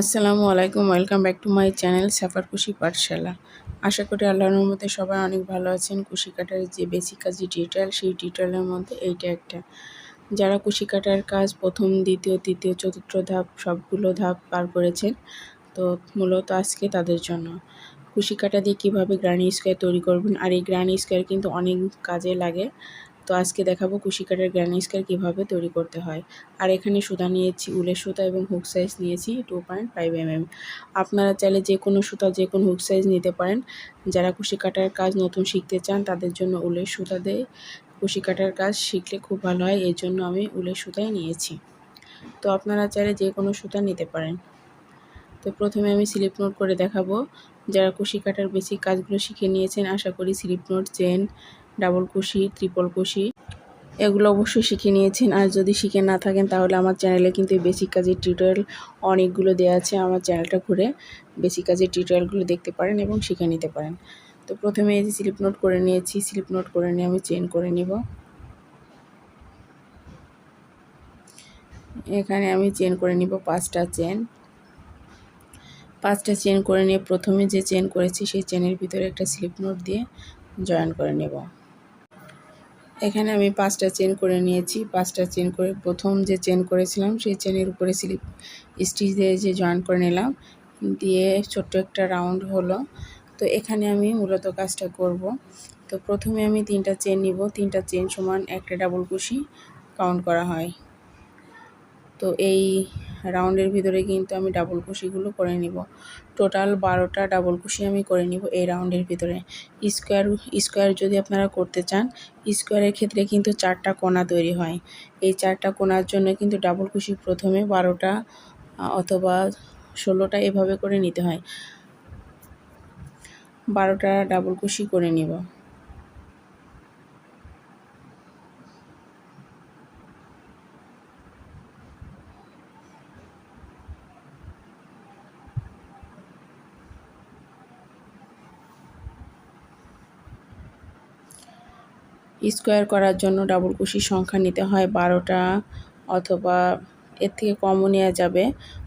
আসসালামু আলাইকুম, welcome back to my channel Safar Khushi Pathshala. আশা করি আল্লাহর মধ্যে সবাই অনেক ভালো আছেন। কুশি কাটার যে বেসিক কাজ ডিটেল সেই ডিটেলের মধ্যে এইটা একটা। যারা কুশি কাটার কাজ প্রথম, দ্বিতীয়, তৃতীয়, চতুর্থ ধাপ, সবগুলো ধাপ পার করেছেন, তো মূলত আজকে তাদের জন্য। কুশি কাটা দিয়ে কীভাবে গ্রানি স্কোয়ার তৈরি করবেন, আর এই গ্রানি স্কোয়ার কিন্তু অনেক কাজে লাগে। তো আজকে দেখাবো কুশি কাটার গ্রানি স্কোয়ার কীভাবে তৈরি করতে হয়। আর এখানে সুতা নিয়েছি, উলের সুতা এবং হুক সাইজ নিয়েছি টু পয়েন্ট ফাইভ এমএম আপনারা চাইলে যে কোনো সুতা, যে কোনো হুক সাইজ নিতে পারেন। যারা কুশি কাটার কাজ নতুন শিখতে চান, তাদের জন্য উলের সুতা দিয়ে কুশি কাটার কাজ শিখলে খুব ভালো হয়। এই জন্য আমি উলের সুতাই নিয়েছি। তো আপনারা চাইলে যে কোনো সুতা নিতে পারেন। তো প্রথমে আমি স্লিপ নোট করে দেখাবো। যারা কুশি কাটার বেসিক কাজগুলো শিখে নিয়েছেন, আশা করি স্লিপ নোট, চেন ডাবল কুশি ত্রিপল কুশি এগুলো অবশ্যই শিখে নিয়েছেন। আর যদি শিখে না থাকেন, তাহলে আমার চ্যানেলে কিন্তু বেসিক কাজের টিউটোরিয়াল অনেকগুলো দেওয়া আছে। আমার চ্যানেলটা ঘুরে বেসিক কাজের টিউটোরিয়ালগুলো দেখতে পারেন এবং শিখে নিতে পারেন। তো প্রথমে এই যে স্লিপ নোট করে নিয়েছি স্লিপ নোট করে নিয়ে আমি চেন করে নিব। এখানে আমি চেন করে নিব পাঁচটা চেন পাঁচটা চেন করে নিয়ে প্রথমে যে চেন করেছি, সেই চেনের ভিতরে একটা স্লিপ নোট দিয়ে জয়েন করে নেব। এখানে আমি পাঁচটা চেন করে নিয়েছি। পাঁচটা চেন করে প্রথম যে চেন করেছিলাম, সেই চেনের উপরে স্লিপ স্টিচ দিয়ে যে জয়েন করে নিলাম। দিয়ে ছোট্ট একটা রাউন্ড হলো। তো এখানে আমি মূলত কাজটা করব। তো প্রথমে আমি তিনটা চেন নিব। তিনটা চেন সমান একটা ডাবল কুশি কাউন্ট করা হয়। তো এই রাউন্ডের ভিতরে কিন্তু আমি ডাবল কুশিগুলো করে নিব। টোটাল বারোটা ডাবল কুশি আমি করে নিব এই রাউন্ডের ভিতরে। স্কোয়ার স্কোয়ার যদি আপনারা করতে চান স্কোয়ারের ক্ষেত্রে কিন্তু চারটা কোনা তৈরি হয়। এই চারটা কোনার জন্য কিন্তু ডাবল কুশি প্রথমে বারোটা অথবা ষোলোটা এভাবে করে নিতে হয়। বারোটা ডাবল কুশি করে নিব। স্কোয়ার করার জন্য ডাবল কুশির সংখ্যা নিতে হয় বারোটা অথবা এর থেকে কমও নেওয়া যাবে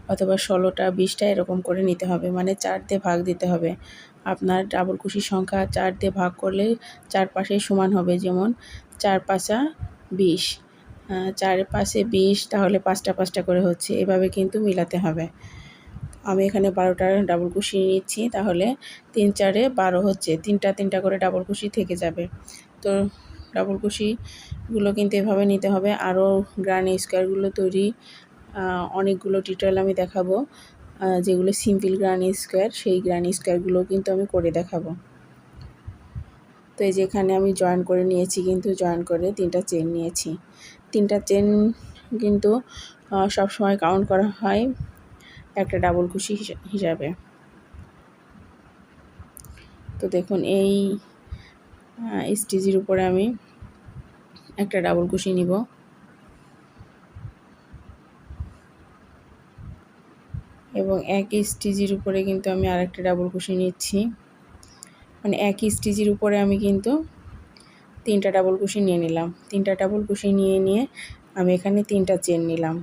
অথবা ষোলোটা, বিশটা এরকম করে নিতে হবে। মানে চার দিয়ে ভাগ দিতে হবে। আপনার ডাবল কুশির সংখ্যা চার দিয়ে ভাগ করলে চার পাশে সমান হবে যেমন চার পাঁচা বিশ। চার পাশে বিশ তাহলে পাঁচটা পাঁচটা করে হচ্ছে। এভাবে কিন্তু মিলাতে হবে। আমি এখানে বারোটা ডাবল কুশি নিচ্ছি তাহলে তিন চারে বারো হচ্ছে। তিনটা তিনটা করে ডাবল কুশি থেকে যাবে। তো ডাবল কুশিগুলো কিন্তু এভাবে নিতে হবে। আরও গ্রানি স্কোয়ারগুলো তৈরি অনেকগুলো টিউটোরিয়াল আমি দেখাবো। যেগুলো সিম্পল গ্রানি স্কোয়ার, সেই গ্রানি স্কোয়ারগুলো কিন্তু আমি করে দেখাবো। তো এই যে এখানে আমি জয়েন করে নিয়েছি, কিন্তু জয়েন করে তিনটা চেন নিয়েছি। তিনটা চেন কিন্তু সব সময় কাউন্ট করা হয় একটা ডাবল কুশি হিসাবে। তো দেখুন, এই স্টিচের উপরে আমি একটা ডাবল কুশি নিব। এবং এক স্টিচের উপরে কিন্তু আমি আরেকটা ডাবল কুশি নিচ্ছি। মানে এক স্টিচের উপরে আমি কিন্তু তিনটা ডাবল কুশি নিয়ে নিলাম। তিনটা ডাবল কুশি নিয়ে নিয়ে আমি এখানে তিনটা চেন নিলাম।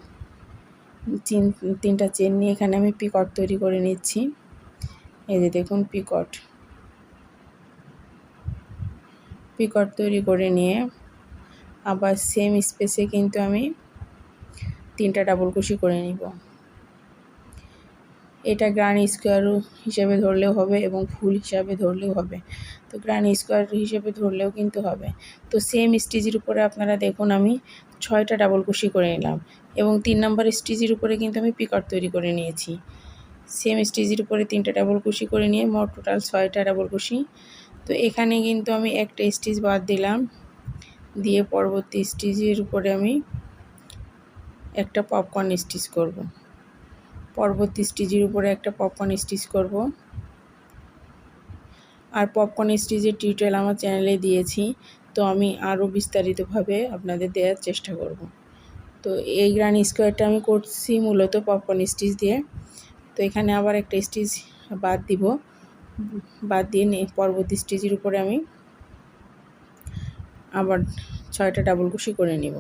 তিনটা চেন নিয়ে এখানে আমি পিকট তৈরি করে নিচ্ছি। এই যে দেখুন পিকট পিকট তৈরি করে নিয়ে আবার সেম স্পেসে কিন্তু আমি তিনটা ডাবল কুশি করে নিব। এটা গ্রান স্কোয়ার হিসেবে ধরলেও হবে এবং ফুল হিসাবে ধরলেও হবে। তো গ্রান স্কোয়ার হিসেবে ধরলেও কিন্তু হবে। তো সেম স্টিচের উপরে আপনারা দেখুন আমি ছয়টা ডাবল কুশি করে নিলাম এবং তিন নম্বর স্টিচের উপরে কিন্তু আমি পিকট তৈরি করে নিয়েছি। সেম স্টিচের উপরে তিনটা ডাবল কুশি করে নিয়ে মোট টোটাল ছয়টা ডাবল কুশি তো এখানে কিন্তু আমি একটা স্টিচ বাদ দিলাম দিয়ে পরবর্তী স্টিচের উপরে আমি একটা পপকর্ন স্টিচ করব। পরবর্তী স্টিচের উপরে একটা পপকর্ন স্টিচ করব। আর পপকর্ন স্টিচের টিউটোরিয়াল আমার চ্যানেলে দিয়েছি, তো আমি আরও বিস্তারিতভাবে আপনাদের দেওয়ার চেষ্টা করব। তো এই গ্রান স্কোয়ারটা আমি করছি মূলত পপকর্ন স্টিচ দিয়ে তো এখানে আবার একটা স্টিচ বাদ দিব বাদ দিয়ে পরবর্তী স্টেজের উপরে আমি আবার ছয়টা ডাবল কুশি করে নিব।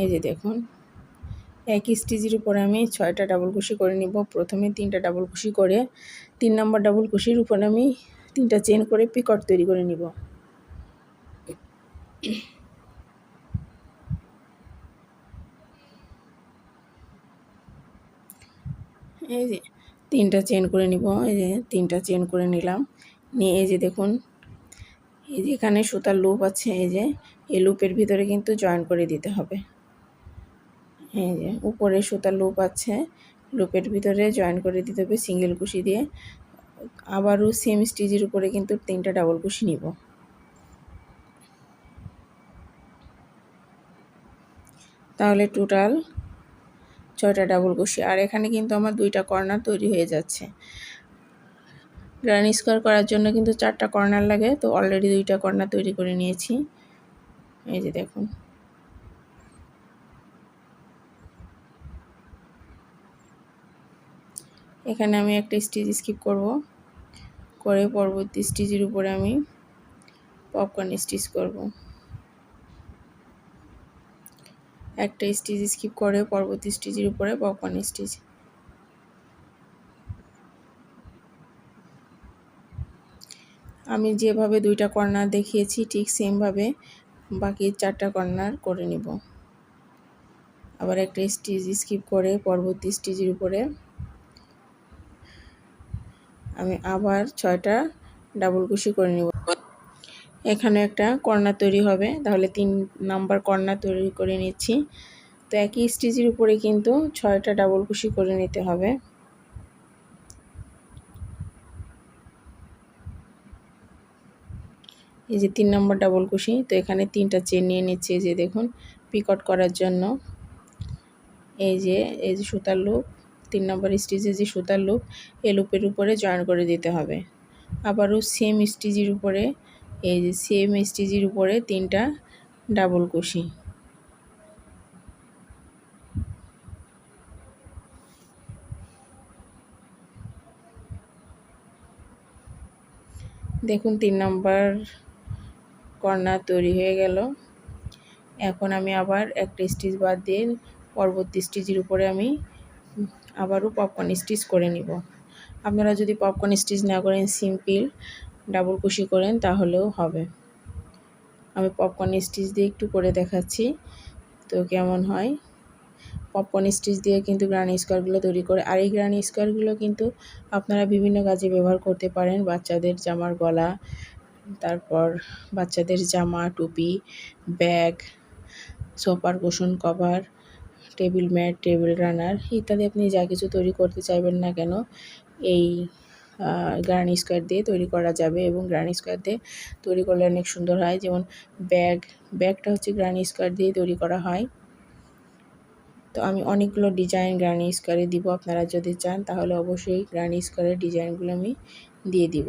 এই যে দেখুন, একই স্টিচের উপরে আমি ছয়টা ডাবল কুশি করে নিব। প্রথমে তিনটা ডাবল কুশি করে, তিন নম্বর ডাবল কুশির উপরে আমি তিনটা চেন করে পিকট তৈরি করে নিব। এই যে তিনটা চেন করে নিব, এই যে তিনটা চেন করে নিলাম। নিয়ে এই যে দেখুন, এই যে এখানে সুতার লুপ আছে, এই যে এই লুপের ভিতরে কিন্তু জয়েন করে দিতে হবে। এই যে উপরে সুতার লুপ আছে লুপের ভিতরে জয়েন করে দিতে হবে সিঙ্গেল কুশি দিয়ে। আবারও সেম স্টিচের উপরে কিন্তু তিনটা ডাবল কুশি নিব। তাহলে টোটাল ছয়টা ডাবল কুশি আর এখানে কিন্তু আমার দুইটা কর্নার তৈরি হয়ে যাচ্ছে। গ্রানি স্কোয়ার করার জন্য কিন্তু চারটা কর্নার লাগে, তো অলরেডি দুইটা কর্নার তৈরি করে নিয়েছি। এই যে দেখুন। এখানে আমি একটা স্টিচ স্কিপ করব। করে পরবর্তী স্টিচের উপরে আমি পপকর্ন স্টিচ করব। একটা স্টিচ স্কিপ করে পরবর্তী স্টিচের উপরে পপকর্ন স্টিচ আমি যেভাবে দুইটা কর্নার দেখিয়েছি, ঠিক সেমভাবে বাকি চারটা কর্নার করে নিব। আবার একটা স্টিচ স্কিপ করে পরবর্তী স্টিচের উপরে আমি আবার ছয়টা ডাবল কুশি করে নিব। এখানে একটা কর্নার তৈরি হবে। তাহলে তিন নাম্বার কর্নার তৈরি করে নিচ্ছি। তো একই স্টিচের উপরে কিন্তু ছয়টা ডাবল কুশি করে নিতে হবে। এই যে তিন নম্বর ডাবল কুশি তো এখানে তিনটা চেন নিয়ে নিচ্ছে। যে দেখুন, পিকট করার জন্য। এই যে এই যে সুতার লুপ, তিন নম্বর স্টিচে যে সুতার লুপ এই লুপের উপরে জয়েন করে দিতে হবে। আবারও সেম স্টিচের উপরে এই যে সেম স্টিচের উপরে তিনটা ডাবল কুশি দেখুন, তিন নম্বর কর্নার তৈরি হয়ে গেল। এখন আমি আবার একটা স্টিচ বাদ দিয়ে পরবর্তী স্টিচের উপরে আমি আবারও পপকর্ন স্টিচ করে নিব। আপনারা যদি পপকর্ন স্টিচ না করেন সিম্পল ডাবল কুশি করেন, তাহলেও হবে। আমি পপকর্ন স্টিচ দিয়ে একটু করে দেখাচ্ছি, তো কেমন হয়? পপকর্ন স্টিচ দিয়ে কিন্তু গ্রানি স্কোয়ারগুলো তৈরি করে, আর এই গ্রানি স্কোয়ারগুলো কিন্তু আপনারা বিভিন্ন কাজে ব্যবহার করতে পারেন। বাচ্চাদের জামার গলা, তারপর বাচ্চাদের জামা, টুপি, ব্যাগ, সোফার cushion, cover table mat table runner ইত্যাদি আপনি যা কিছু তৈরি করতে চাইবেন না কেন, এই গ্রানি স্কোয়ার দিয়ে তৈরি করা যাবে এবং গ্রানি স্কোয়ার দিয়ে তৈরি করলে অনেক সুন্দর হয়। যেমন ব্যাগ ব্যাগটা হচ্ছে গ্রানি স্কোয়ার দিয়ে তৈরি করা হয়। তো আমি অনেকগুলো ডিজাইন গ্রানি স্কোয়ারে দিব, আপনারা যদি চান তাহলে অবশ্যই গ্রানি স্কোয়ারের ডিজাইনগুলো আমি দিয়ে দিব।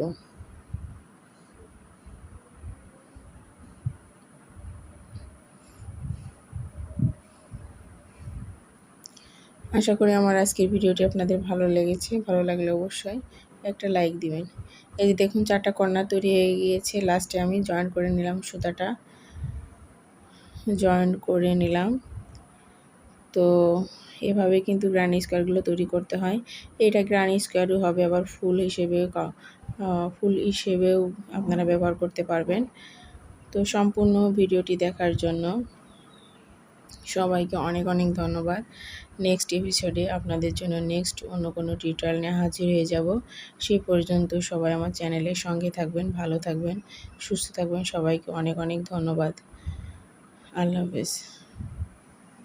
আশা করি আমার আজকের ভিডিওটি আপনাদের ভালো লেগেছে, ভালো লাগলে অবশ্যই একটা লাইক দিবেন। এই যে দেখুন চারটা কর্নার তৈরি হয়ে গিয়েছে। লাস্টে আমি জয়েন করে নিলাম সুতাটা। জয়েন করে নিলাম। তো এভাবে কিন্তু গ্রানি স্কোয়ারগুলো তৈরি করতে হয়। এটা গ্রানি স্কোয়ারও হবে আবার ফুল হিসেবে ফুল হিসেবেও আপনারা ব্যবহার করতে পারবেন। তো সম্পূর্ণ ভিডিওটি দেখার জন্য। সবাইকে অনেক অনেক ধন্যবাদ। নেক্সট এপিসোডে আপনাদের জন্য নেক্সট অন্য কোনো টিউটোরিয়াল নিয়ে হাজির হয়ে যাব। সেই পর্যন্ত সবাই আমার চ্যানেলের সঙ্গে থাকবেন, ভালো থাকবেন, সুস্থ থাকবেন। সবাইকে অনেক অনেক ধন্যবাদ। আল্লাহ হাফেজ।